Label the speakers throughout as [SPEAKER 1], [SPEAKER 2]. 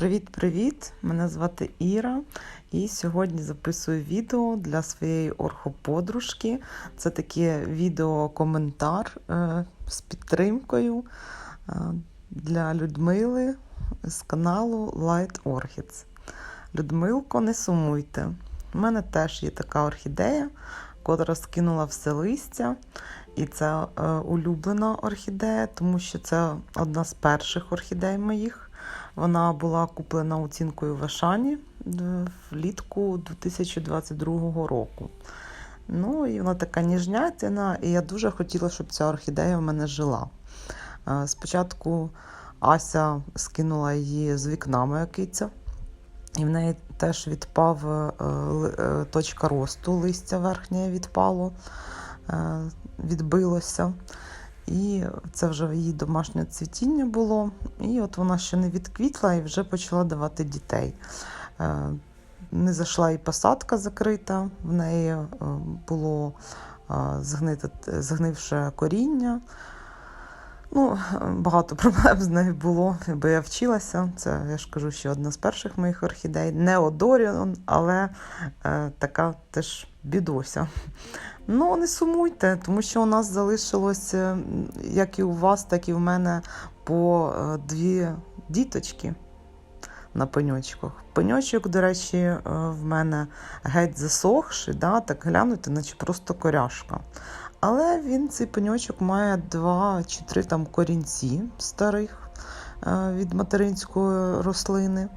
[SPEAKER 1] Привіт-привіт! Мене звати Іра, і сьогодні записую відео для своєї орхоподружки. Це таке відео-коментар е, з підтримкою е, для Людмили з каналу Light Orchids. Людмилко, не сумуйте. У мене теж є така орхідея, котра скинула все листя. І це е, улюблена орхідея, тому що це одна з перших орхідей моїх. Вона була куплена оцінкою в Ашані влітку 2022 року. Ну, і вона така ніжнятина, і я дуже хотіла, щоб ця орхідея в мене жила. Е, Спочатку Ася скинула її з вікна моя киця, і в неї теж відпав е, е, точка росту, листя верхнє відпало, відбилося. І це вже її домашнє цвітіння було. І от вона ще не відквітла і вже почала давати дітей. Не зайшла і посадка закрита, в неї було згните, згнивше коріння. Ну, Багато проблем з нею було, бо я вчилася. Це, я ж кажу, ще одна з перших моїх орхідей. Не Одоріон, але е, така теж бідося. Ну, не сумуйте, тому що у нас залишилось, е, як і у вас, так і в мене, по е, дві діточки на пеньочках. Пеньочок, до речі, е, в мене геть засохший, да, так глянути, наче просто коряшка. Але він цей пеньочок має два чи три там корінці старих від материнської рослини.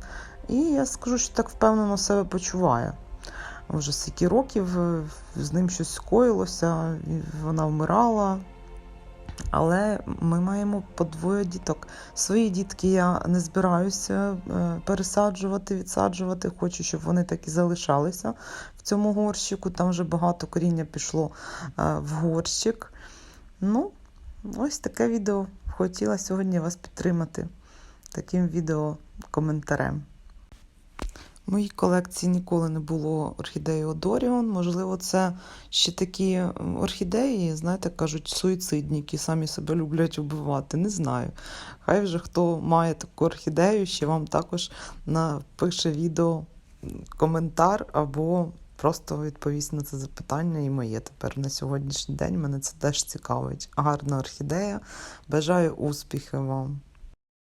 [SPEAKER 1] І я скажу, що так впевнено себе почуває вже стільки років з ним щось скоїлося, вона вмирала. Але ми маємо по двоє діток. Свої дітки я не збираюся е, пересаджувати, відсаджувати. Хочу, щоб вони так і залишалися в цьому горщику. Там вже багато коріння пішло е, в горщик. Ну, ось таке відео. Хотіла сьогодні вас підтримати таким відео коментарем. Моїй колекції ніколи не було орхідеї Одоріон. Можливо, це ще такі орхідеї, знаєте, кажуть, суїцидні, які самі себе люблять убивати. Не знаю. Хай вже хто має таку орхідею, ще вам також напише відео коментар або просто відповість на це запитання. І моє тепер на сьогоднішній день мене це теж цікавить. Гарна орхідея. Бажаю успіхів вам!